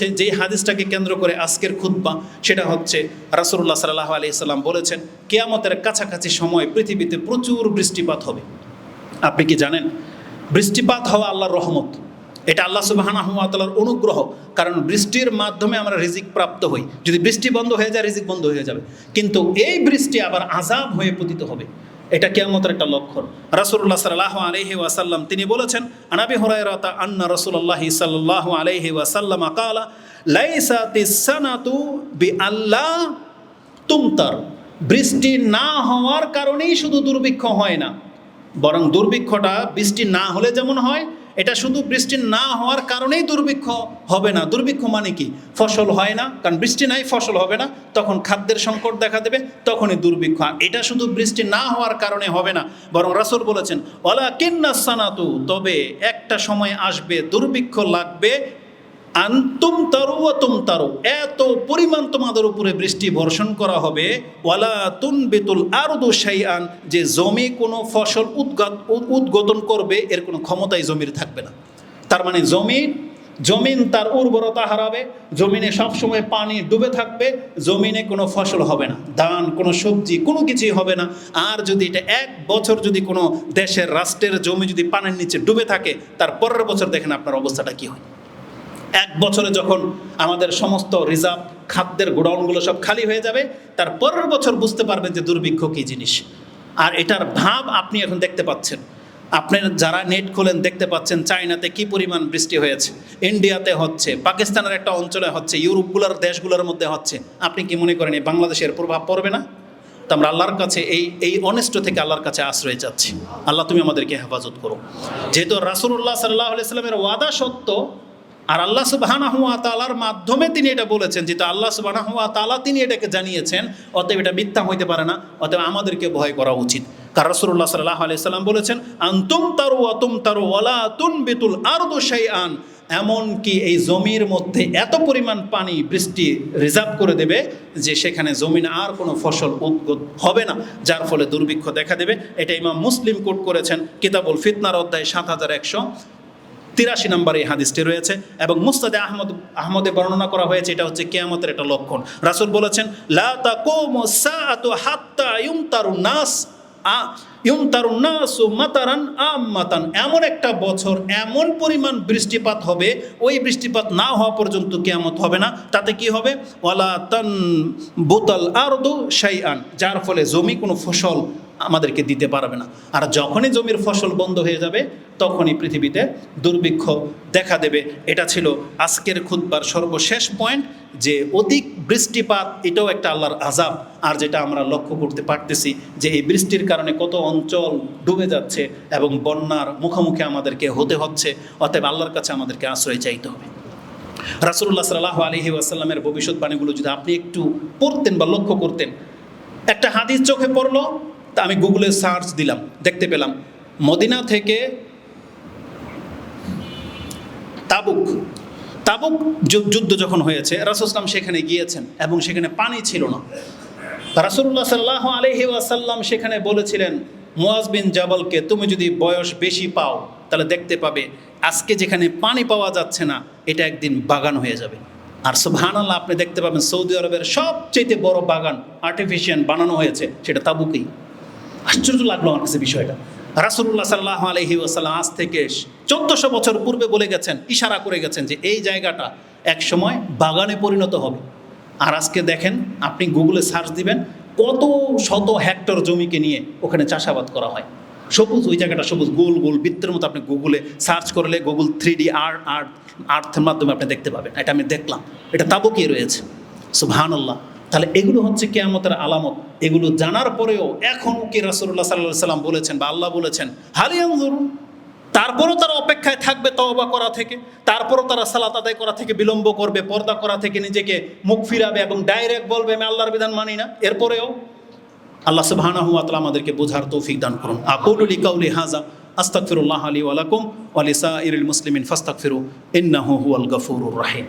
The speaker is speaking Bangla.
যেই হাদিসটাকে কেন্দ্র করে আজকের খুতবা, সেটা হচ্ছে রাসুল্লাহ সাল্লাহ আলি সাল্লাম বলেছেন, কেয়ামতের কাছাকাছি সময় পৃথিবীতে প্রচুর বৃষ্টিপাত হবে। আপনি কি জানেন? বৃষ্টিপাত হওয়া আল্লাহর রহমত। এটা আল্লাহ সুবাহানাহতালার অনুগ্রহ, কারণ বৃষ্টির মাধ্যমে আমরা রিজিক প্রাপ্ত হই। যদি বৃষ্টি বন্ধ হয়ে যায়, রিজিক বন্ধ হয়ে যাবে। কিন্তু এই বৃষ্টি আবার আজাব হয়ে পতিত হবে। এটা কেয়ামতের একটা লক্ষণ। রাসুল্লাহ সাল্লাহ আলহি ওয়াসাল্লাম তিনি বলেছেন আনাবি হরাইরাতা আন্না রসুল্লাহ সাল্লাহ আলহি ওয়াসাল্লাম আকালা লাইসা তিসানাতু বি আল্লাহ তুমতার। বৃষ্টি না হওয়ার কারণেই শুধু দুর্ভিক্ষ হয় না, বরং দুর্ভিক্ষটা বৃষ্টি না হলে যেমন হয় এটা শুধু বৃষ্টি না হওয়ার কারণেই দুর্ভিক্ষ হবে না। দুর্ভিক্ষ মানে কি? ফসল হয় না। কারণ বৃষ্টি নাই, ফসল হবে না। তখন খাদ্যের সংকট দেখা দেবে, তখনই দুর্ভিক্ষ। এটা শুধু বৃষ্টি না হওয়ার কারণে হবে না। বরং রাসুল বলেছেন ওলা কিন্না সানাতু তবে একটা সময় আসবে, দুর্ভিক্ষ লাগবে আন্তুম তারু ও তুম তারু। এত পরিমাণ তোমাদের উপরে বৃষ্টি বর্ষণ করা হবে। ওয়ালা তুন বেতুল আরদু আন যে জমি কোনো ফসল উদ্গাত উদ্বোধন করবে, এর কোনো ক্ষমতাই জমির থাকবে না। তার মানে জমিন জমিন তার উর্বরতা হারাবে। জমিনে সবসময় পানি ডুবে থাকবে। জমিনে কোনো ফসল হবে না। ধান, কোনো সবজি, কোনো কিছুই হবে না। আর যদি এটা এক বছর যদি কোনো দেশের রাষ্ট্রের জমি যদি পানির নিচে ডুবে থাকে, তার পরের বছর দেখেন আপনার অবস্থাটা কী হয়। এক বছরে যখন আমাদের সমস্ত রিজার্ভ খাদ্যের গোডাউনগুলো সব খালি হয়ে যাবে, তার পরের বছর বুঝতে পারবেন যে দুর্ভিক্ষ কী জিনিস। আর এটার ভাব আপনি এখন দেখতে পাচ্ছেন। আপনি যারা নেট খোলেন দেখতে পাচ্ছেন চায়নাতে কি পরিমাণ বৃষ্টি হয়েছে, ইন্ডিয়াতে হচ্ছে, পাকিস্তানের একটা অঞ্চলে হচ্ছে, ইউরোপগুলোর দেশগুলোর মধ্যে হচ্ছে। আপনি কি মনে করেন এই বাংলাদেশের প্রভাব পড়বে না? তো আমরা আল্লাহর কাছে এই এই অনিষ্ট থেকে আল্লাহর কাছে আশ্রয় চাচ্ছি। আল্লাহ তুমি আমাদেরকে হেফাজত করো। যেহেতু রাসুল্লাহ সাল্লাহ আলাইস্লামের ওয়াদা সত্য আর আল্লাহ সুবাহানা হুয়া তালার মাধ্যমে তিনি এটা বলেছেন যেহেতু আল্লাহ সুবাহানা হুয়া তালা তিনি এটাকে জানিয়েছেন, অতএব এটা মিথ্যা হইতে পারে না, অতএব আমাদেরকে ভয় করা উচিত। কার রসুল্লাহ সাল্লাহ আলি সাল্লাম বলেছেন, আন্তুম তারু অতুম তারু ওয়ালা তুন বিতুল আরদু আন এমনকি এই জমির মধ্যে এত পরিমাণ পানি, বৃষ্টি রিজার্ভ করে দেবে যে, সেখানে জমিনে আর কোনো ফসল উদ্গত হবে না, যার ফলে দুর্ভিক্ষ দেখা দেবে। এটা ইমাম মুসলিম কোট করেছেন, কিতাবুল ফিতনার অধ্যায় সাত হাজার একশো তিরাশি নম্বর এই হাদিসটি রয়েছে এবং মুস্তাদে আহমদ, আহমদে বর্ণনা করা হয়েছে এটা হচ্ছে কেয়ামতের একটা লক্ষণ। রাসুল বলেছেন, লা তাকুমু সাআতু হাত্তা ইউমতারু নাস। মাতারান আম্মাতান। এমন একটা বছর, এমন পরিমাণ বৃষ্টিপাত হবে, ওই বৃষ্টিপাত না হওয়া পর্যন্ত কেয়ামত হবে না। তাতে কি হবে? ওয়ালা তান বুতাল আরদু শাইআন। যার ফলে জমি কোনো ফসল আমাদেরকে দিতে পারবে না। আর যখনই জমির ফসল বন্ধ হয়ে যাবে, তখনই পৃথিবীতে দুর্ভিক্ষ দেখা দেবে। এটা ছিল আজকের খুদ্বার সর্বশেষ পয়েন্ট, যে অধিক বৃষ্টিপাত এটাও একটা আল্লাহর আজাব আর যেটা আমরা লক্ষ্য করতে পারতেছি, যে এই বৃষ্টির কারণে কত অঞ্চল ডুবে যাচ্ছে এবং বন্যার মুখোমুখি আমাদেরকে হতে হচ্ছে, অতএব আল্লাহর কাছে আমাদেরকে আশ্রয় চাইতে হবে। রাসুল্লাহ সাল্লাহ আলহি আসাল্লামের ভবিষ্যৎবাণীগুলো যদি আপনি একটু পড়তেন বা লক্ষ্য করতেন, একটা হাদিস চোখে পড়ল, তা আমি গুগলে সার্চ দিলাম, দেখতে পেলাম। মদিনা থেকে তাবুক তাবুক যুদ্ধ যখন হয়েছে রাসুসলাম সেখানে গিয়েছেন এবং সেখানে পানি ছিল না। রাসুল্লাহ সাল্লাহ আলহি আসাল্লাম সেখানে বলেছিলেন মুয়াজ বিন জাবলকে তুমি যদি বয়স বেশি পাও, তাহলে দেখতে পাবে আজকে যেখানে পানি পাওয়া যাচ্ছে না, এটা একদিন বাগান হয়ে যাবে। আর সুবহানাল্লাহ, আপনি দেখতে পাবেন সৌদি আরবের সবচেয়ে বড় বাগান আর্টিফিশিয়াল বানানো হয়েছে, সেটা তাবুকেই। আশ্চর্য লাগল আমার কাছে বিষয়টা। রাসুল্লাহ সাল্লাহ আলহি আসাল্লাম আজ থেকে চোদ্দশো বছর পূর্বে বলে গেছেন, ইশারা করে গেছেন যে এই জায়গাটা এক সময় বাগানে পরিণত হবে। আর আজকে দেখেন, আপনি গুগলে সার্চ দিবেন কত শত হেক্টর জমিকে নিয়ে ওখানে চাষাবাদ করা হয়। সবুজ, ওই জায়গাটা সবুজ, গোল গোল, বৃত্তের মতো আপনি গুগলে সার্চ করলে Google three D art art আর্থের মাধ্যমে আপনি দেখতে পাবেন। এটা আমি দেখলাম। এটা তাবুকিয়ে রয়েছে। সুবহানাল্লাহ। তাহলে এগুলো হচ্ছে কেয়ামতের আলামত। এগুলো জানার পরেও এখনও কি রাসুল্লাহ সাল্লাহ সাল্লাম বলেছেন বা আল্লাহ বলেছেন হারিয়াম ধরুন তারপরও তারা অপেক্ষায় থাকবে তওবা করা থেকে, তারপরও তারা সালাত আদায় করা থেকে বিলম্ব করবে, পর্দা করা থেকে নিজেকে মুখ ফিরাবে এবং ডাইরেক্ট বলবে, আমি আল্লাহর বিধান মানি না। এরপরেও আল্লাহ সুবহানাহু ওয়া তাআলা আমাদেরকে বোঝার তৌফিক দান করুন। আকুলু লিকাউলি হাযা, আস্তাগফিরুল্লাহ লি ওয়া লাকুম, ওয়া লিসাইরিল মুসলিমিন ফাস্তাগফিরু, ইন্নাহু হুয়াল গাফুরুর রাহিম।